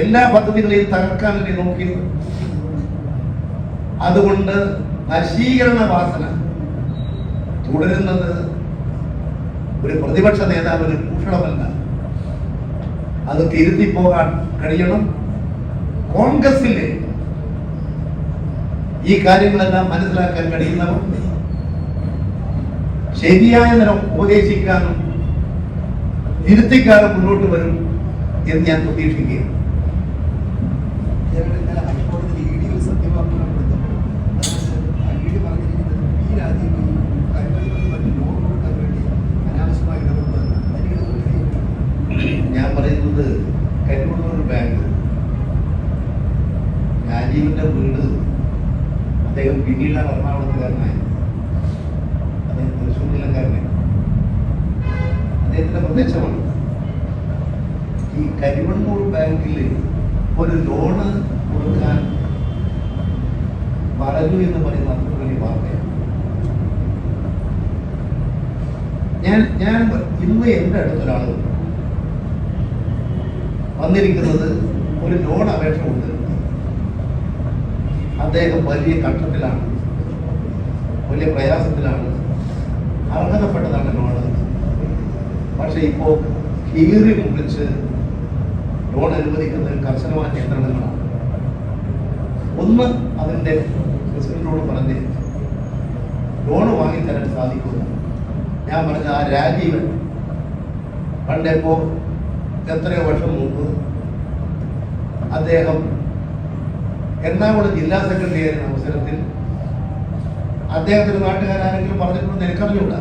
എല്ലാ പദ്ധതികളെയും തകർക്കാനല്ലേ നോക്കിയത് അതുകൊണ്ട് നശീകരണ വാസന തുടരുന്നത് ഒരു പ്രതിപക്ഷ നേതാവിന് ഭൂഷണമല്ല. അത് തിരുത്തി പോകാൻ കഴിയണം. കോൺഗ്രസിലെ ഈ കാര്യങ്ങളെല്ലാം മനസ്സിലാക്കാൻ കഴിയുന്നവർ ശരിയായ നിലം ഉപദേശിക്കാനും തിരുത്തിക്കാനും മുന്നോട്ട് വരും എന്ന് ഞാൻ പ്രതീക്ഷിക്കുകയാണ് കേരളം ഇന്നലെ ഹൈക്കോടതിയിൽ ഇ ഡി ഒരു സത്യവാങ്മൂലം കൊടുത്തപ്പോൾ അതിനകത്ത് ഇ ഡി പറഞ്ഞിരിക്കുന്നത് പി രാജീവ് ഈ കരിമരുന്ന് മറ്റ് ലോൺ കൊടുക്കാൻ വേണ്ടി അനാവശ്യമായി ഇടപെടുന്നത് അതിന് ഇടപെടുകയും ഞാൻ പറയുന്നത് കരിമണ്ണൂർ ബാങ്ക് രാജീവിന്റെ വീട് അദ്ദേഹം പിന്നീട് എറണാകുളത്തുകാരനായി അദ്ദേഹം തൃശ്ശൂർ ജില്ലക്കാരനായി അദ്ദേഹത്തിന്റെ പ്രദേശമാണ് ഈ കരിമണ്ണൂർ ബാങ്കിൽ ഒരു ലോണ് കൊടുക്കാൻ പറഞ്ഞു എന്ന് പറയുന്ന അത്ര വലിയ വാർത്തയാണ്. ഞാൻ ഞാൻ ഇന്ന് എന്റെ അടുത്തൊരാൾ വന്നിരിക്കുന്നത് ഒരു ലോൺ അപേക്ഷ ഉണ്ട് അദ്ദേഹം വലിയ കഷ്ടത്തിലാണ്. വലിയ പ്രയാസത്തിലാണ്. അർഹതപ്പെട്ടതാണ് ലോണ്. പക്ഷെ ഇപ്പോൾ കീറി മുറിച്ച് ലോൺ അനുവദിക്കുന്ന കർശനമായ നിയന്ത്രണങ്ങളാണ്. ഒന്ന് അതിന്റെ പ്രസിഡന്റിനോട് പറഞ്ഞ് ലോൺ വാങ്ങിത്തരാൻ സാധിക്കുമോ ഞാൻ പറഞ്ഞ ആ രാജീവൻ പണ്ടെപ്പോ എത്രയോ വർഷം മുമ്പ് അദ്ദേഹം എറണാകുളം ജില്ലാ സെക്രട്ടറി അവസരത്തിൽ. അദ്ദേഹത്തിന്റെ നാട്ടുകാരാരെങ്കിലും പറഞ്ഞിട്ടുണ്ട്? എനിക്കറിഞ്ഞൂടാ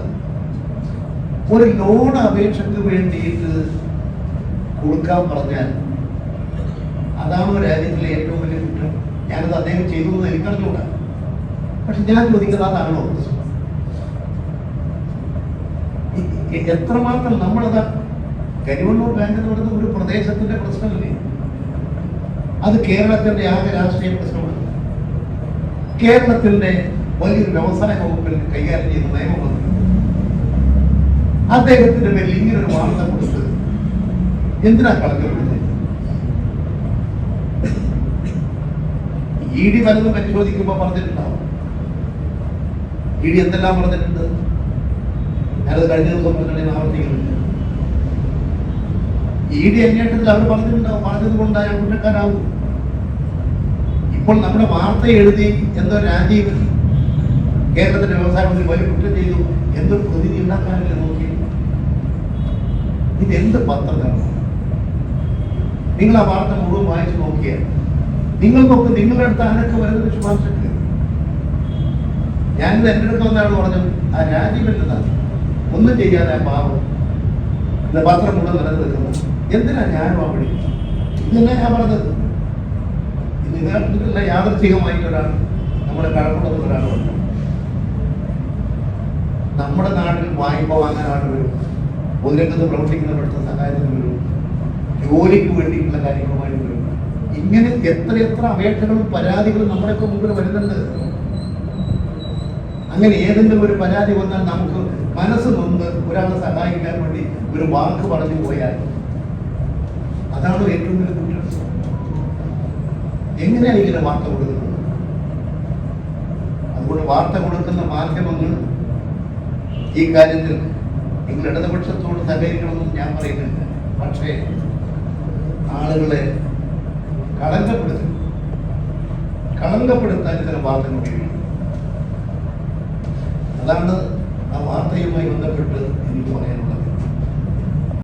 ഒരു ലോൺ അപേക്ഷക്ക് വേണ്ടിയിട്ട് കൊടുക്കാൻ പറഞ്ഞാൽ അതാണ് രാജ്യത്തിലെ ഏറ്റവും വലിയ കുറ്റം. ഞാനത് അദ്ദേഹം ചെയ്തു എന്ന് എനിക്കറിഞ്ഞൂടാ. പക്ഷെ ഞാൻ ചോദിക്കുന്നത് അതാണോ? എത്രമാത്രം നമ്മളത് കരിവണ്ണൂർ ബാങ്ക് എന്ന് ഒരു പ്രദേശത്തിന്റെ പ്രശ്നമല്ലേ? അത് കേരളത്തിന്റെ ആകെ രാഷ്ട്രീയ പ്രശ്നമാണ്. കേരളത്തിന്റെ വലിയൊരു വ്യവസായ വകുപ്പിൽ കൈകാര്യം ചെയ്ത നിയമമന്ത്രി അദ്ദേഹത്തിന്റെ പേരിൽ ഇങ്ങനൊരു വാർത്ത കൊടുത്ത് എന്തിനാ കളങ്കപ്പെടുന്നത് ഇ ഡി പലതും പരിശോധിക്കുമ്പോൾ പറഞ്ഞിട്ടുണ്ടാവും ഇ ഡി എന്തെല്ലാം പറഞ്ഞിട്ടുണ്ട്? ഞാനത് കഴിഞ്ഞ ദിവസം പറഞ്ഞിട്ടുണ്ടെങ്കിൽ ആവർത്തിക്കുന്നില്ല ഇ ഡി അന്വേഷണത്തിൽ അവർ പറഞ്ഞിട്ടുണ്ടാവും പറഞ്ഞത് കൊണ്ട് അയാൾ കുറ്റക്കാരാവും. ഇപ്പോൾ നമ്മുടെ വാർത്ത എഴുതി എന്തോ രാജീവ് കേരളത്തിന്റെ വ്യവസായ മന്ത്രി വലിയ കുറ്റം ചെയ്തു. എന്തൊരു പ്രതിനിധി ഉണ്ടാക്കാനല്ലേ നോക്കി? ഇതെന്ത് പത്രമാണ് നിങ്ങൾ ആ വാർത്ത മുഴുവൻ വായിച്ചു നോക്കിയാൽ നിങ്ങൾക്കൊക്കെ നിങ്ങളുടെ അടുത്ത് ആരൊക്കെ വരുന്നത് ശുപാർശക്ക് ഞാനിത് എന്റെ അടുത്ത് വന്നാണ് പറഞ്ഞത്. ആ രാജീവ് എന്നതാണ്. ഒന്നും ചെയ്യാതെ ആ പാവം പത്രം മുഴുവൻ നിലനിൽക്കുന്നത് എന്തിനാ ഞാനും ആ ഇതല്ലേ ഞാൻ പറഞ്ഞത്? ഇത് ഇതിനകത്തുള്ള യാദർച്ഛികമായിട്ടൊരാൾ നമ്മുടെ കഴക്കൂട്ടത്തിൽ ഒരാളുണ്ട് നമ്മുടെ നാട്ടിൽ വായ്പ വാങ്ങാൻ ആൾ വരും. പൊതുരംഗത്ത് പ്രവർത്തിക്കുന്നവരുടെ സഹായത്തിന് വരും. ജോലിക്ക് വേണ്ടിയിട്ടുള്ള കാര്യങ്ങളുമായിട്ട് വരും. ഇങ്ങനെ എത്ര എത്ര അപേക്ഷകളും പരാതികളും നമ്മുടെയൊക്കെ മുമ്പിൽ വരുന്നുണ്ട്. അങ്ങനെ ഏതെങ്കിലും ഒരു പരാതി വന്നാൽ നമുക്ക് മനസ്സ് നൊന്ന് ഒരാളെ സഹായിക്കാൻ വേണ്ടി ഒരു വാക്ക് പറഞ്ഞു പോയാൽ അതാണ് ഏറ്റവും വലിയ കുറ്റം. എങ്ങനെയാണ് ഇങ്ങനെ വാർത്ത കൊടുക്കുന്നത്? അതുകൊണ്ട് വാർത്ത കൊടുക്കുന്ന മാധ്യമങ്ങൾ ഈ കാര്യത്തിൽ നിങ്ങൾ ഇടതുപക്ഷത്തോട് സഹകരിക്കണമെന്ന് ഞാൻ പറയുന്നുണ്ട്. പക്ഷേ ആളുകളെ കളങ്കപ്പെടുത്തി കളങ്കപ്പെടുത്താൻ ഇത്തരം വാർത്തകൾ അതാണ് ആ വാർത്തയുമായി ബന്ധപ്പെട്ട്